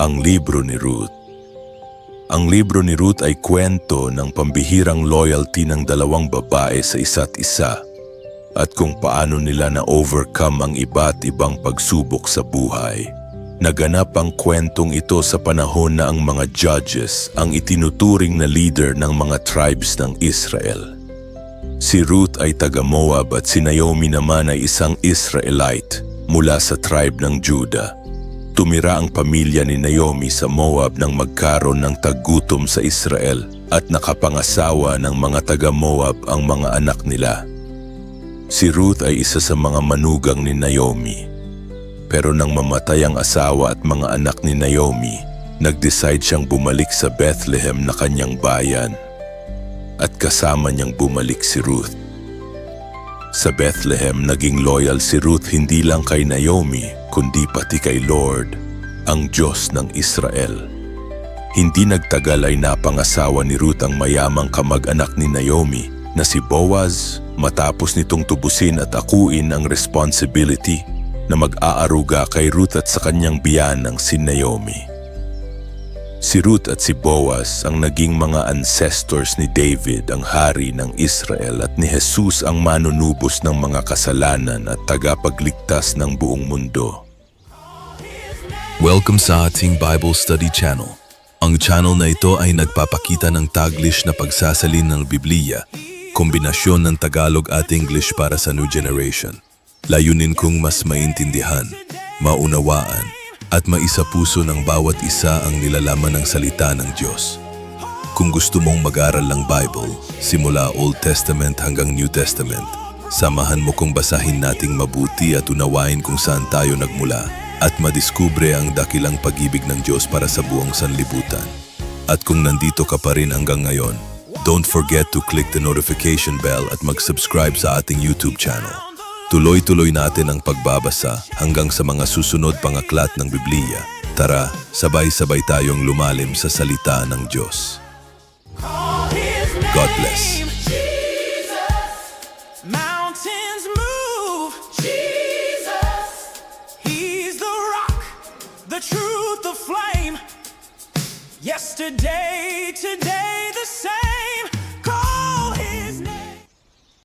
Ang libro ni Ruth Ang libro ni Ruth ay kwento ng pambihirang loyalty ng dalawang babae sa isa't isa at kung paano nila na-overcome ang iba't ibang pagsubok sa buhay. Naganap ang kwentong ito sa panahon na ang mga judges ang itinuturing na leader ng mga tribes ng Israel. Si Ruth ay taga Moab at si Naomi naman ay isang Israelite mula sa tribe ng Judah. Tumira ang pamilya ni Naomi sa Moab nang magkaroon ng taggutom sa Israel at nakapangasawa ng mga taga Moab ang mga anak nila. Si Ruth ay isa sa mga manugang ni Naomi. Pero nang mamatay ang asawa at mga anak ni Naomi, nag-decide siyang bumalik sa Bethlehem na kanyang bayan. At kasama niyang bumalik si Ruth. Sa Bethlehem, naging loyal si Ruth hindi lang kay Naomi, kundi pati kay Lord, ang Diyos ng Israel. Hindi nagtagal ay napangasawa ni Ruth ang mayamang kamag-anak ni Naomi na si Boaz matapos nitong tubusin at akuin ang responsibility na mag-aaruga kay Ruth at sa kanyang biyanang si Naomi. Si Ruth at si Boaz ang naging mga ancestors ni David, ang hari ng Israel at ni Jesus ang manunubos ng mga kasalanan at tagapagligtas ng buong mundo. Welcome sa ating Bible Study Channel. Ang channel na ito ay nagpapakita ng Taglish na pagsasalin ng Biblia, kombinasyon ng Tagalog at English para sa new generation. Layunin kong mas maintindihan, maunawaan, at maisapuso ng bawat isa ang nilalaman ng salita ng Diyos. Kung gusto mong mag-aral ng Bible, simula Old Testament hanggang New Testament, samahan mo kong basahin nating mabuti at unawain kung saan tayo nagmula at madiskubre ang dakilang pag-ibig ng Diyos para sa buong sanlibutan. At kung nandito ka pa rin hanggang ngayon, don't forget to click the notification bell at mag-subscribe sa ating YouTube channel. Tuloy-tuloy natin ang pagbabasa hanggang sa mga susunod pang aklat ng Biblia. Tara, sabay-sabay tayong lumalim sa salita ng Diyos. God bless. Truth, the flame. Yesterday, today.